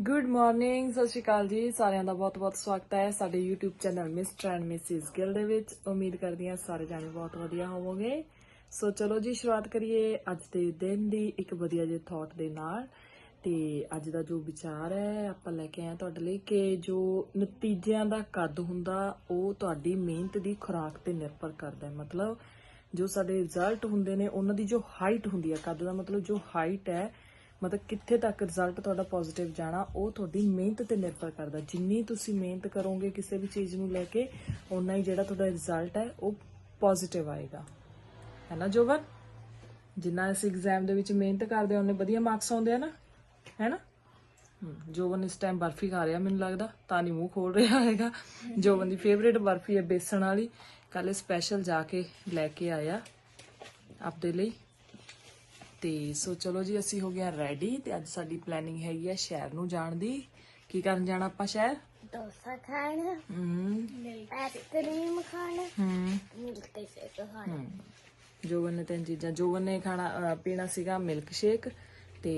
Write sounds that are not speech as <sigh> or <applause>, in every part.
Good morning ਸਤਿ ਸ਼੍ਰੀ ਅਕਾਲ ਜੀ। ਸਾਰਿਆਂ ਦਾ ਬਹੁਤ-ਬਹੁਤ ਸਵਾਗਤ ਹੈ ਸਾਡੇ YouTube channel mister and missus Gill ਦੇ ਵਿੱਚ। ਉਮੀਦ ਕਰਦੀ ਹਾਂ ਸਾਰੇ ਜਾਣੇ ਬਹੁਤ ਵਧੀਆ ਹੋਵੋਗੇ। ਸੋ ਚਲੋ ਜੀ, ਸ਼ੁਰੂਆਤ ਕਰੀਏ ਅੱਜ ਦੇ ਦਿਨ ਦੀ ਇੱਕ ਵਧੀਆ ਜਿਹੇ ਥਾਟ ਦੇ ਨਾਲ। ਤੇ ਅੱਜ ਦਾ ਜੋ ਵਿਚਾਰ ਹੈ, ਆਪਾਂ ਲੈ ਕੇ ਆਏ ਹਾਂ ਤੁਹਾਡੇ ਲਈ ਕਿ ਜੋ ਨਤੀਜਿਆਂ ਦਾ ਕੱਦ ਹੁੰਦਾ, ਉਹ ਤੁਹਾਡੀ ਮਿਹਨਤ ਦੀ ਖੁਰਾਕ ਤੇ ਨਿਰਭਰ ਕਰਦਾ ਹੈ। ਮਤਲਬ ਜੋ ਸਾਡੇ ਰਿਜ਼ਲਟ ਹੁੰਦੇ ਨੇ, ਉਹਨਾਂ ਦੀ ਜੋ ਹਾਈਟ ਹੁੰਦੀ ਹੈ, ਕੱਦ ਦਾ ਮਤਲਬ ਜੋ ਹਾਈਟ ਹੈ ਮਤਲਬ ਕਿੱਥੇ ਤੱਕ ਰਿਜ਼ਲਟ ਤੁਹਾਡਾ ਪੋਜ਼ਿਟਿਵ ਜਾਣਾ, ਉਹ ਤੁਹਾਡੀ ਮਿਹਨਤ ਤੇ ਨਿਰਭਰ ਕਰਦਾ। ਜਿੰਨੀ ਤੁਸੀਂ ਮਿਹਨਤ ਕਰੋਗੇ ਕਿਸੇ ਵੀ ਚੀਜ਼ ਨੂੰ ਲੈ ਕੇ, ਓਨਾ ਹੀ ਜਿਹੜਾ ਤੁਹਾਡਾ ਰਿਜ਼ਲਟ ਹੈ, ਉਹ ਪੋਜ਼ਿਟਿਵ ਆਏਗਾ। ਹੈ ਨਾ ਜੋਵਨ ਜਿੰਨਾ ਅਸੀਂ ਐਗਜ਼ਾਮ ਦੇ ਵਿੱਚ ਮਿਹਨਤ ਕਰਦੇ ਹਾਂ ਉਹਨੇ ਵਧੀਆ ਮਾਰਕਸ ਆਉਂਦੇ ਆ ਨਾ, ਹੈ ਨਾ? ਜੋਵਨ ਇਸ ਟਾਈਮ ਬਰਫੀ ਖਾ ਰਿਹਾ, ਮੈਨੂੰ ਲੱਗਦਾ, ਤਾਂ ਨਹੀਂ ਮੂੰਹ ਖੋਲ ਰਿਹਾ ਹੈਗਾ। ਜੋਵਨ ਦੀ ਫੇਵਰੇਟ ਬਰਫੀ ਹੈ ਬੇਸਣ ਵਾਲੀ। ਕੱਲ ਸਪੈਸ਼ਲ ਜਾ ਕੇ ਲੈ ਕੇ ਆਇਆ ਆਪਦੇ ਲਈ। ਤੇ ਸੋ ਚਲੋ ਜੀ ਅਸੀਂ ਹੋ ਗਏ ਰੈਡੀ ਤੇ ਅੱਜ ਸਾਡੀ ਪਲੈਨਿੰਗ ਹੈਗੀ ਹੈ ਸ਼ਹਿਰ ਨੂੰ ਜਾਣ ਦੀ। ਕੀ ਕਰਨ ਜਾਣਾ ਆਪਾਂ ਸ਼ਹਿਰ? ਡੋਸਾ ਖਾਣਾ ਹਮ ਆਈਸਕ੍ਰੀਮ ਖਾਣਾ ਹਮ ਮਿਲਕ ਸ਼ੇਕ ਖਾਣਾ। ਹਮ। ਜੋਵਨ ਨੇ ਤਿੰਨ ਚੀਜ਼ਾਂ ਜੋਵਨ ਨੇ ਖਾਣਾ ਪੀਣਾ ਸੀਗਾ ਮਿਲਕ ਸ਼ੇਕ ਤੇ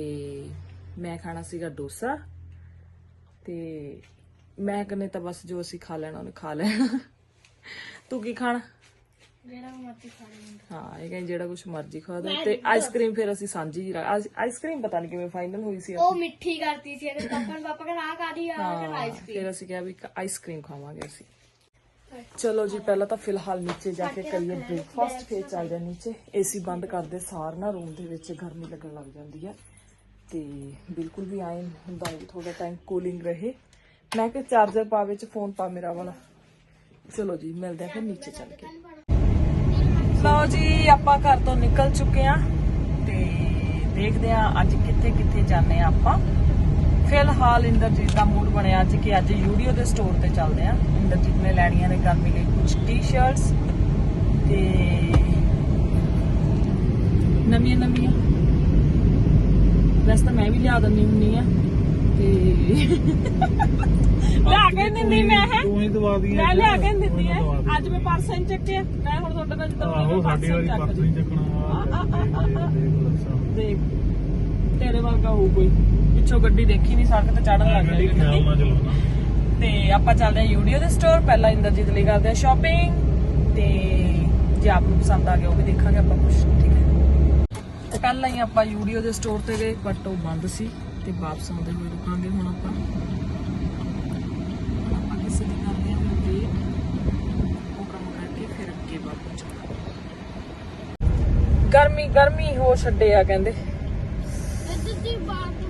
ਮੈਂ ਖਾਣਾ ਸੀਗਾ ਡੋਸਾ ਤੇ ਮੈਂ ਕਨੇ ਤਾਂ ਬਸ ਜੋ ਅਸੀਂ ਖਾ ਲੈਣਾ ਉਹਨੇ ਖਾ ਲੈਣਾ। ਤੂੰ ਕੀ ਖਾਣਾ? ਜਿਹੜਾ ਮਰਜ਼ੀ ਖਾ ਲੈਂਦਾ ਹਾਂ ਇਹ ਕਹਿੰਦੇ ਜਿਹੜਾ ਕੁਝ ਮਰਜ਼ੀ ਖਾ ਦੋ ਤੇ ਆਈਸਕ੍ਰੀਮ ਫਿਰ ਅਸੀਂ ਸਾਂਝੀ ਜੀ ਆਈਸਕ੍ਰੀਮ ਪਤਾ ਨਹੀਂ ਕਿਵੇਂ ਫਾਈਨਲ ਹੋਈ ਸੀ ਉਹ ਮਿੱਠੀ ਕਰਤੀ ਸੀ ਇਹਦੇ ਪਾਪਾ ਨੇ ਪਾਪਾ ਕਹਿੰਦਾ ਆ ਕਾਦੀ ਆ ਹਾਂ, ਫਿਰ ਅਸੀਂ ਕਿਹਾ ਵੀ ਆਈਸਕ੍ਰੀਮ ਖਾਵਾਂਗੇ ਅਸੀਂ। ਚਲੋ ਜੀ ਪਹਿਲਾਂ ਤਾਂ ਫਿਲਹਾਲ ਨੀਚੇ ਜਾ ਕੇ ਕਰੀਏ ਬ੍ਰੇਕਫਾਸਟ ਫਿਰ ਚੱਲਦੇ ਹਾਂ ਨੀਚੇ। ਏਸੀ ਬੰਦ ਕਰਦੇ ਸਾਰ ਨਾ ਰੂਮ ਦੇ ਵਿੱਚ ਗਰਮੀ ਲੱਗਣ ਲੱਗ ਜਾਂਦੀ ਹੈ। ਤੇ ਬਿਲਕੁਲ ਵੀ ਆਏ ਹੁੰਦਾ ਹੈ ਥੋੜਾ ਟਾਈਮ ਕੂਲਿੰਗ ਰਹੇ। ਮੈਂ ਕਿ ਚਾਰਜਰ ਪਾ ਵਿੱਚ ਫੋਨ ਪਾ ਮੇਰਾ ਵਾਲਾ। ਚਲੋ ਜੀ ਮਿਲਦੇ ਹਾਂ ਫਿਰ ਨੀਚੇ ਚੱਲ ਕੇ। ਜੀ, ਆਪਾਂ ਘਰ ਤੋਂ ਨਿਕਲ ਚੁੱਕੇ ਆ ਤੇ ਦੇਖਦੇ ਆ ਅੱਜ ਕਿੱਥੇ ਕਿੱਥੇ ਜਾਂਦੇ ਆ ਆਪਾਂ। ਫਿਲਹਾਲ ਇੰਦਰਜੀਤ ਦਾ ਮੂਡ ਬਣਿਆ ਅੱਜ ਕਿ ਅੱਜ ਯੂਡੀਓ ਦੇ ਸਟੋਰ ਤੇ ਚੱਲਦੇ ਆ ਇੰਦਰਜੀਤ ਨੇ ਲੈਣੀਆਂ ਨੇ ਗਰਮੀ ਲਈ ਕੁਝ ਟੀ-ਸ਼ਰਟਸ ਤੇ ਨਵੀਆਂ ਨਵੀਆਂ ਵੈਸੇ ਤਾਂ ਮੈਂ ਵੀ ਲਿਆ ਦਿੰਦੀ ਹੁੰਨੀ ਆ ਤੇ <laughs> ਲਿਆ ਕੇ ਦਿੰਦੀ ਮੈਂ ਹੈ? ਤੂੰ ਹੀ ਦਵਾ ਦੀ ਮੈਂ ਲਿਆ ਕੇ ਦਿੰਦੀ ਐ। ਅੱਜ ਮੈਂ ਪਰਸ ਨਹੀਂ ਚੱਕਿਆ। ਮੈਂ ਹੁਣ ਤੁਹਾਡੇ ਨਾਲ ਜਿੱਦਾਂ ਆਹੋ ਸਾਡੀ ਵਾਰੀ ਚੱਕ ਪਰਸ ਲਈ। ਨਹੀਂ ਚੱਕਣਾ। ਦੇਖ ਤੇਰੇ ਵਰਗਾ ਹੋਊ ਕੋਈ। ਪਿੱਛੋਂ ਗੱਡੀ ਦੇਖੀ ਨਹੀਂ ਸੜਕ ਤੇ ਚੜਨ ਲੱਗ ਗਈ। ਆਪਾਂ ਚੱਲਦੇ ਹਾਂ ਯੂਡੀਓ ਦੇ ਸਟੋਰ ਪਹਿਲਾਂ ਇੰਦਰਜੀਤ ਲਈ ਕਰਦੇ ਹਾਂ ਸ਼ਾਪਿੰਗ ਤੇ ਜੇ ਆਪ ਨੂੰ ਪਸੰਦ ਆ ਗਿਆ ਉਹ ਵੀ ਦੇਖਾਂਗੇ ਆਪਾਂ ਕੁਝ ਠੀਕ ਹੈ। ਤੇ ਪਹਿਲਾਂ ਹੀ ਆਪਾਂ ਯੂਡੀਓ ਦੇ ਸਟੋਰ ਤੇ ਗਏ ਬਟ ਉਹ ਬੰਦ ਸੀ। ਤੇ ਵਾਪਸ ਆਉਂਦੇ ਹੋਏ ਰੁਕਾਂਗੇ ਹੁਣ ਆਪਾਂ। ਆਪਾਂ ਕਿਸੇ ਦੀ ਕਰਦੇ ਹਾਂ ਵੇਟ ਉਹ ਕੰਮ ਕਰਕੇ ਫਿਰ ਅੱਗੇ ਵਾਪਸ ਗਰਮੀ ਗਰਮੀ ਹੋ ਛੱਡੇ ਕਹਿੰਦੇ।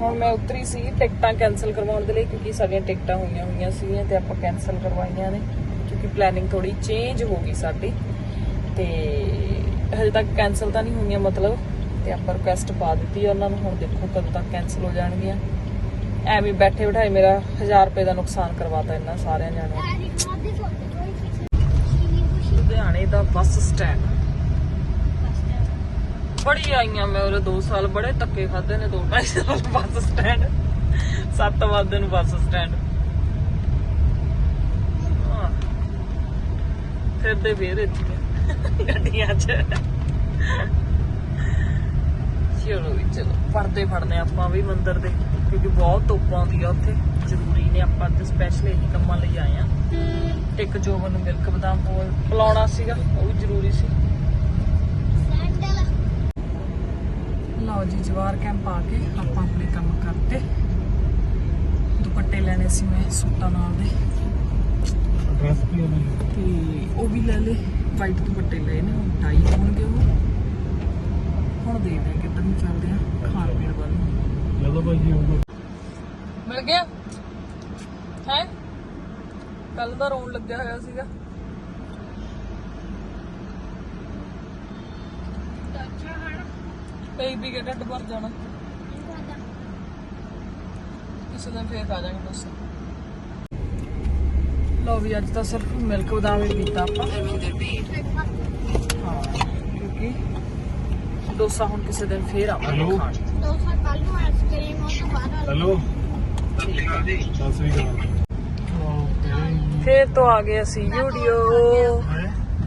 ਹੁਣ ਮੈਂ ਉਤਰੀ ਸੀ ਟਿਕਟਾਂ ਕੈਨਸਲ ਕਰਵਾਉਣ ਦੇ ਲਈ ਕਿਉਂਕਿ ਸਾਡੀਆਂ ਟਿਕਟਾਂ ਹੋਈਆਂ ਹੋਈਆਂ ਸੀਗੀਆਂ ਤੇ ਆਪਾਂ ਕੈਨਸਲ ਕਰਵਾਈਆਂ ਨੇ ਕਿਉਂਕਿ ਪਲੈਨਿੰਗ ਥੋੜੀ ਚੇਂਜ ਹੋ ਗਈ ਸਾਡੀ। ਤੇ ਹਜੇ ਤੱਕ ਕੈਨਸਲ ਤਾਂ ਨਹੀਂ ਹੋਈਆਂ ਮਤਲਬ। ਤੇ ਆਪਾਂ ਰਿਕੁਐਸਟ ਪਾ ਦਿੱਤੀ ਉਹਨਾਂ ਨੂੰ, ਹੁਣ ਦੇਖੋ ਕਦੋਂ ਤੱਕ ਕੈਨਸਲ ਹੋ ਜਾਣਗੀਆਂ। ਐਵੇਂ ਬੈਠੇ ਬਿਠਾਏ ਮੇਰਾ 1000 ਰੁਪਏ ਦਾ ਨੁਕਸਾਨ ਕਰਵਾਤਾ ਇਹਨਾਂ ਸਾਰਿਆਂ ਜਾਣਿਆਂ ਲੁਧਿਆਣੇ ਦਾ ਬੱਸ ਸਟੈਂਡ ਬੜੀ ਆਈਆਂ ਮੈਂ ਉਹਦੇ 2 ਸਾਲ, ਬੜੇ ਧੱਕੇ ਖਾਦੇ ਨੇ 2 2.5 ਸਾਲ ਬੱਸ ਸਟੈਂਡ 7 ਵਜੇ ਨੂੰ ਬੱਸ ਸਟੈਂਡ ਫਿਰਦੇ ਫੇਰ ਇੱਥੇ ਗੱਡੀਆਂ 'ਚ। ਚਲੋ ਵੀ ਪਰਦੇ ਫੜਨੇ ਆਪਾਂ ਵੀ ਮੰਦਿਰ ਦੇ ਕਿਉਂਕਿ ਬਹੁਤ ਧੁੱਪ ਆਉਂਦੀ ਆ ਉੱਥੇ ਜ਼ਰੂਰੀ ਨੇ ਆਪਾਂ ਤੇ ਸਪੈਸ਼ਲ ਇਹੀ ਕੰਮਾਂ ਲਈ ਆਏ ਆ। ਇੱਕ ਜੋਬਨ ਨੂੰ ਮਿਲਕ ਬਦਾਮ ਪੋਲ ਪਿਲਾਉਣਾ ਸੀਗਾ ਉਹ ਵੀ ਜ਼ਰੂਰੀ ਸੀ। ਲਓ ਜੀ ਜਵਾਰ ਕੈਂਪ ਆ ਕੇ ਆਪਾਂ ਆਪਣੇ ਕੰਮ ਕਰਤੇ। ਦੁਪੱਟੇ ਲੈਣੇ ਸੀ ਮੈਂ ਸੂਟਾਂ ਨਾਲ ਦੇ। ਹੈ ਮੈਨੂੰ ਤੇ ਉਹ ਵੀ ਲੈ ਲੇ ਵਾਈਟ ਦੁਪੱਟੇ ਲਏ ਨੇ ਹੁਣ ਟਾਈ ਹੋਣਗੇ ਉਹ। ਹੁਣ ਦੇਖਦੇ ਆ ਕਿੱਧਰ ਨੂੰ ਚੱਲਦੇ ਆ ਖਾਣ ਪੀਣ ਵੱਲ ਨੂੰ। ਜਦੋਂ ਭਾਈ ਜੀ ਉਹ ਮਿਲ ਗਿਆ? ਹੈ? ਕੱਲ ਦਾ ਰੋਣ ਲੱਗਿਆ ਹੋਇਆ ਸੀਗਾ। ਵੀ ਕੇ ਢਿੱਡ ਭਰ ਜਾਣਾ। ਕਿਸੇ ਦਿਨ ਫੇਰ ਖਾ ਜਾਾਂਗੇ ਬਸ। ਲਓ ਵੀ ਅੱਜ ਤਾਂ ਸਿਰਫ ਮਿਲਕ ਬਦਾਮ ਹੀ ਪੀਤਾ ਆਪਾਂ। ਹਾਂ ਕਿਉਂਕਿ ਡੋਸਾ ਹੁਣ ਕਿਸੇ ਦਿਨ ਫੇਰ ਆਵਾਂਗੇ? ਖਾਣ ਡੋਸਾ ਕੱਲ ਨੂੰ ਆਈਸਕ੍ਰੀਮ ਉਸ ਤੋਂ ਬਾਅਦ ਆ ਹੈਲੋ। ਸਤਿ ਸ਼੍ਰੀ ਅਕਾਲ ਓਕੇ ਫੇਰ ਤੋਂ ਆ ਗਏ ਅਸੀਂ ਵੀਡੀਓ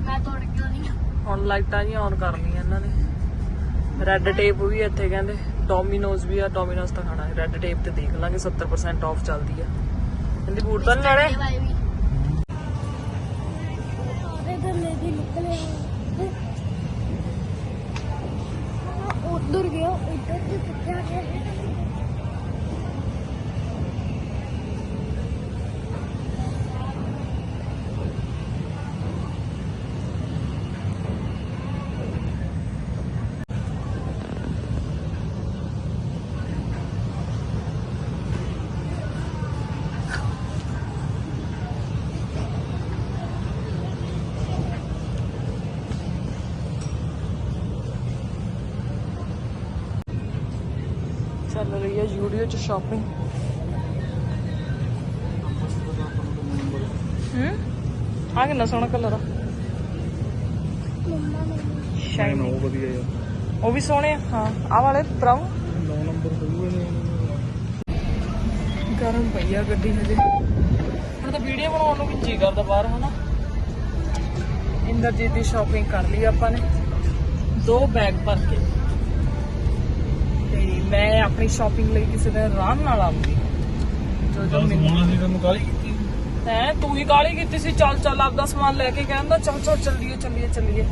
ਮੈਂ ਤੋੜ ਕੇ ਨਹੀਂ ਹੁਣ ਲਾਈਟਾਂ ਜੀ ਆਨ ਕਰਨੀਆਂ ਇਹਨਾਂ ਨੇ। ਰੈੱਡ ਟੇਪ ਵੀ ਇੱਥੇ ਕਹਿੰਦੇ ਡੋਮਿਨੋਜ਼ ਵੀ ਆ ਡੋਮਿਨੋਜ਼ ਤਾਂ ਖਾਣਾ ਹੈ। ਰੈੱਡ ਟੇਪ ਤੇ ਦੇਖ ਲਾਂਗੇ 70% ਆਫ ਚੱਲਦੀ ਆ। ਕਹਿੰਦੀ ਬੂਟ ਤਾਂ ਨਹੀਂ ਲੈਣੇ? ਸਾਰੇ ਗੱਲੇ ਦੀ ਨਿਕਲੇ ਉਧਰ ਗਿਆ ਇੱਧਰ ਤੇ ਕਿੱਥੇ ਗਿਆ। ਚੱਲ ਰਹੀ ਹੈ ਯੂਡੀਓ ਚ ਸ਼ਾਪਿੰਗ ਹੂੰ? ਆ ਕਿੰਨਾ ਸੋਹਣਾ ਕਲਰ ਆ। ਸ਼ਾਈਨੀ ਉਹ ਵਧੀਆ ਯਾਰ। ਉਹ ਵੀ ਸੋਹਣੇ ਆ? ਹਾਂ ਆ ਵਾਲੇ ਬਰਾਊਨ 9 ਨੰਬਰ ਹੋਊਗਾ ਨੇ ਗਰਮ ਪਈ ਆ ਗੱਡੀ ਹਜੇ। ਹੁਣ ਤਾਂ ਵੀਡੀਓ ਬਣਾਉਣ ਨੂੰ ਵੀ ਜੀ ਕਰਦਾ ਬਾਹਰ ਹਨਾ? ਇੰਦਰਜੀਤ ਦੀ ਸ਼ਾਪਿੰਗ ਕਰ ਲਈ ਆਪਾਂ ਨੇ। ਦੋ ਬੈਗ ਭਰ ਕੇ। ਆਪਣੀ ਸ਼ਾਪਿੰਗ ਲਈ ਕਿਸੇ ਦਿਨ ਆਰਾਮ ਨਾਲ ਆਉਂਗੀ ਜੋ ਜੋ ਮੈਨੂੰ ਸੀ ਤੈਨੂੰ ਕਾਲੀ ਕੀਤੀ? ਹੈ ਤੂੰ ਹੀ ਕਾਲੀ ਕੀਤੀ ਸੀ? ਚੱਲ ਚੱਲ ਆਪਦਾ ਸਮਾਨ ਲੈ ਕੇ ਕਹਿੰਦਾ ਚੱਲ ਚੱਲ ਚੱਲੀਏ ਚੱਲੀਏ ਚੱਲੀਏ।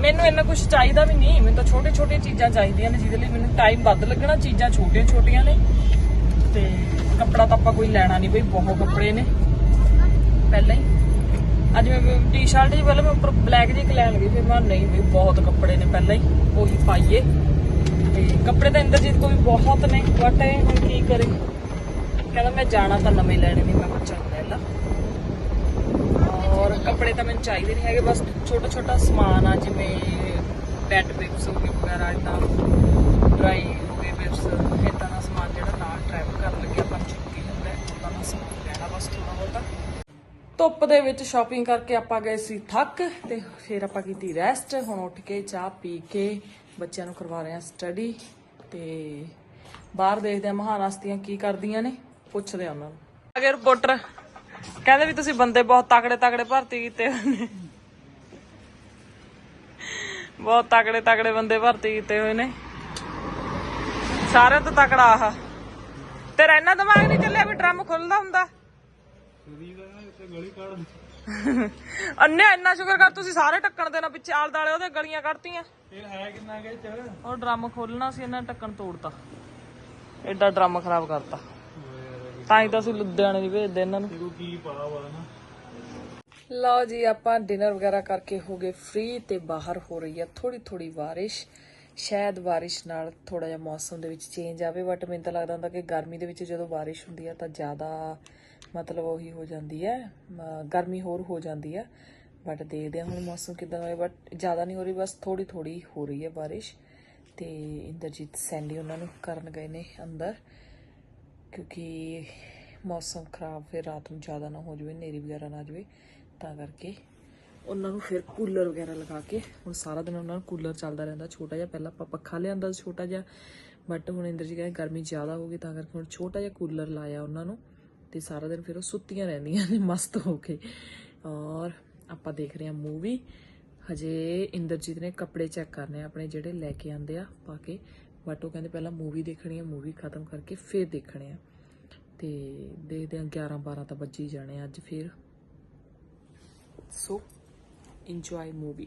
ਮੈਨੂੰ ਇੰਨਾ ਕੁਝ ਚਾਹੀਦਾ ਵੀ ਨਹੀਂ। ਮੈਨੂੰ ਤਾਂ ਛੋਟੇ ਛੋਟੇ ਚੀਜ਼ਾਂ ਚਾਹੀਦੀਆਂ ਨੇ ਜਿਹਦੇ ਲਈ ਮੈਨੂੰ ਟਾਈਮ ਵੱਧ ਲੱਗਣਾ। ਚੀਜ਼ਾਂ ਛੋਟੀਆਂ ਛੋਟੀਆਂ ਨੇ। ਤੇ ਕੱਪੜਾ ਤਾਂ ਆਪਾਂ ਕੋਈ ਲੈਣਾ ਨਹੀਂ ਬਈ ਬਹੁਤ ਕੱਪੜੇ ਨੇ। ਪਹਿਲਾਂ ਹੀ। ਅੱਜ ਮੈਂ ਟੀ-ਸ਼ਰਟ ਜੀ ਪਹਿਲਾਂ ਮੈਂ ਉੱਪਰ ਬਲੈਕ ਜੀ ਲੈਣ ਲੱਗੀ ਫਿਰ ਮੈਂ ਨਹੀਂ ਬਈ ਬਹੁਤ ਕੱਪੜੇ ਨੇ ਪਹਿਲਾਂ ਹੀ। ਉਹੀ ਪਾਈਏ। ਤੇ ਕੱਪੜੇ ਤਾਂ ਇੰਦਰਜੀਤ ਕੋਈ ਬਹੁਤ ਨੇ ਬਟ ਇਹ ਹੁਣ ਕੀ ਕਰੇ? ਕਹਿੰਦਾ ਮੈਂ ਜਾਣਾ ਤਾਂ ਨਵੇਂ ਲੈਣੇ ਨਹੀਂ ਮੈਂ ਕਿਹਾ ਚੱਲ ਔਰ ਕੱਪੜੇ ਤਾਂ ਮੈਨੂੰ ਚਾਹੀਦੇ ਨਹੀਂ ਹੈਗੇ, ਬਸ ਛੋਟਾ ਛੋਟਾ ਸਮਾਨ ਆ, ਜਿਵੇਂ ਬੈੱਡ ਬਿਪਸ ਹੋ ਗਏ ਵਗੈਰਾ ਇਦਾਂ ਡਰਾਈ ਹੋ ਗਏ ਬਿਪਸ ਇਦਾਂ ਦਾ ਸਮਾਨ ਜਿਹੜਾ ਨਾਲ ਟਰੈਵਲ ਕਰਨ ਲੱਗੇ, ਆਪਾਂ ਨੂੰ ਚੁੱਕ ਉਦਾਂ ਦਾ ਸਮਾਨ ਲੈਣਾ ਬਸ ਥੋੜਾ ਬਹੁਤਾ। ਧੁੱਪ ਦੇ ਵਿੱਚ ਸ਼ਾਪਿੰਗ ਕਰਕੇ ਆਪਾਂ ਗਏ ਸੀ ਥੱਕ, ਤੇ ਫਿਰ ਆਪਾਂ ਕੀਤੀ ਰੈਸਟ ਹੁਣ ਉੱਠ ਕੇ ਚਾਹ ਪੀ ਕੇ ਬੱਚਿਆਂ ਨੂੰ ਕਰਵਾ ਰਹੇ ਹਾਂ ਸਟੱਡੀ ਤੇ ਬਾਹਰ ਦੇਖਦੇ ਆ ਮਹਾਨ ਕੀ ਕਰਦੀਆਂ ਨੇ, ਪੁੱਛਦੇ ਆ ਉਹਨਾਂ ਨੂੰ। ਅਗੇ ਰਿਪੋਰਟਰ ਕਹਿੰਦੇ ਵੀ ਤੁਸੀਂ ਬੰਦੇ ਬਹੁਤ ਤਕੜੇ ਤਕੜੇ ਭਰਤੀ ਕੀਤੇ ਹੋਏ ਨੇ। ਬਹੁਤ ਤਕੜੇ ਤਕੜੇ ਬੰਦੇ ਭਰਤੀ ਕੀਤੇ ਹੋਏ ਨੇ। ਸਾਰਿਆਂ ਤੋਂ ਤਕੜਾ ਆਹ। ਤੇਰਾ ਇੰਨਾ ਦਿਮਾਗ ਨਹੀਂ ਚੱਲਿਆ ਵੀ ਡਰਮ ਖੁੱਲਦਾ ਹੁੰਦਾ। ਗਲੀ ਕੱਢ ਅੰਨੇ ਇੰਨਾ ਸ਼ੁਕਰ ਕਰ ਤੁਸੀਂ ਸਾਰੇ ਟੱਕਣ ਦੇ ਨਾਲ ਪਿੱਛੇ ਆਲ ਦਾਲੇ ਉਹਦੇ ਗਲੀਆਂ ਕੱਢਤੀਆਂ। ਫਿਰ ਹੈ ਕਿੰਨਾ ਗਏ ਚ? ਉਹ ਡਰਮ ਖੋਲਣਾ ਸੀ ਇਹਨਾਂ ਨੇ ਟੱਕਣ ਤੋੜਤਾ। ਐਡਾ ਡਰਮ ਖਰਾਬ ਕਰਤਾ। ਤਾਂ ਹੀ ਤਾਂ ਅਸੀਂ ਲੁਧਿਆਣੇ ਦੀ ਭੇਜਦੇ ਇਹਨਾਂ ਨੂੰ। ਤੇਰੂ ਕੀ ਪਾ ਵਾ ਨਾ। ਲਓ ਜੀ ਆਪਾਂ ਡਿਨਰ ਵਗੈਰਾ ਕਰਕੇ ਹੋ ਗਏ ਫ੍ਰੀ ਤੇ ਬਾਹਰ ਹੋ ਰਹੀ ਹੈ ਥੋੜੀ ਥੋੜੀ ਬਾਰਿਸ਼। ਸ਼ਾਇਦ ਬਾਰਿਸ਼ ਨਾਲ ਥੋੜਾ ਜਿਹਾ ਮੌਸਮ ਦੇ ਵਿੱਚ ਚੇਂਜ ਆਵੇ ਬਟ ਮੈਨੂੰ ਤਾਂ ਲੱਗਦਾ ਹੁੰਦਾ ਕਿ ਗਰਮੀ ਦੇ ਵਿੱਚ ਜਦੋਂ ਬਾਰਿਸ਼ ਹੁੰਦੀ ਹੈ ਤਾਂ ਜ਼ਿਆਦਾ ਮਤਲਬ ਉਹੀ ਹੋ ਜਾਂਦੀ ਹੈ ਗਰਮੀ ਹੋਰ ਹੋ ਜਾਂਦੀ ਹੈ ਬਟ ਦੇਖਦੇ ਹਾਂ ਹੁਣ ਮੌਸਮ ਕਿਦਾਂ ਹੋਏ ਬਟ ਜ਼ਿਆਦਾ ਨਹੀਂ ਹੋ ਰਹੀ, ਬਸ ਥੋੜੀ ਥੋੜੀ ਹੋ ਰਹੀ ਹੈ ਬਾਰਿਸ਼ ਤੇ ਇੰਦਰਜੀਤ ਸੈਂਡੀ ਉਹਨਾਂ ਨੂੰ ਕਰਨ ਗਏ ਨੇ ਅੰਦਰ ਕਿਉਂਕਿ ਮੌਸਮ ਖਰਾਬ ਫਿਰ ਰਾਤ ਨੂੰ ਜ਼ਿਆਦਾ ਨਾ ਹੋ ਜਾਵੇ, ਹਨੇਰੀ ਵਗੈਰਾ ਨਾ ਆ ਜਾਵੇ, ਤਾਂ ਕਰਕੇ ਉਹਨਾਂ ਨੂੰ ਫਿਰ ਕੂਲਰ ਵਗੈਰਾ ਲਗਾ ਕੇ ਹੁਣ ਸਾਰਾ ਦਿਨ ਉਹਨਾਂ ਨੂੰ ਕੂਲਰ ਚੱਲਦਾ ਰਹਿੰਦਾ ਛੋਟਾ ਜਿਹਾ, ਪਹਿਲਾਂ ਆਪਾਂ ਪੱਖਾ ਲਿਆਂਦਾ ਸੀ ਛੋਟਾ ਜਿਹਾ ਬਟ ਹੁਣ ਇੰਦਰ ਜੀ ਕਹਿੰਦੇ ਗਰਮੀ ਜ਼ਿਆਦਾ ਹੋ ਗਈ, ਤਾਂ ਕਰਕੇ ਹੁਣ ਛੋਟਾ ਜਿਹਾ ਕੂਲਰ ਲਾਇਆ ਉਹਨਾਂ ਨੂੰ ਤੇ ਸਾਰਾ ਦਿਨ ਫਿਰ ਉਹ ਸੁੱਤੀਆਂ ਰਹਿੰਦੀਆਂ ਨੇ ਮਸਤ ਹੋ ਕੇ। ਔਰ ਆਪਾਂ ਦੇਖ ਰਹੇ ਹਾਂ ਮੂਵੀ। ਹਜੇ ਇੰਦਰਜੀਤ ਨੇ ਕੱਪੜੇ ਚੈੱਕ ਕਰਨੇ ਆ, ਆਪਣੇ ਜਿਹੜੇ ਲੈ ਕੇ ਆਂਦੇ ਆ ਪਾ ਕੇ। ਬਟ ਉਹ ਕਹਿੰਦੇ ਪਹਿਲਾਂ ਮੂਵੀ ਦੇਖਣੀ ਆ, ਮੂਵੀ ਖਤਮ ਕਰਕੇ ਫਿਰ ਦੇਖਣੇ ਆ। ਤੇ ਦੇਖਦੇ ਆ 11 12 ਤਾਂ ਵੱਜੀ ਜਾਣੇ ਅੱਜ ਫਿਰ। ਸੋ ਇੰਜੋਏ ਮੂਵੀ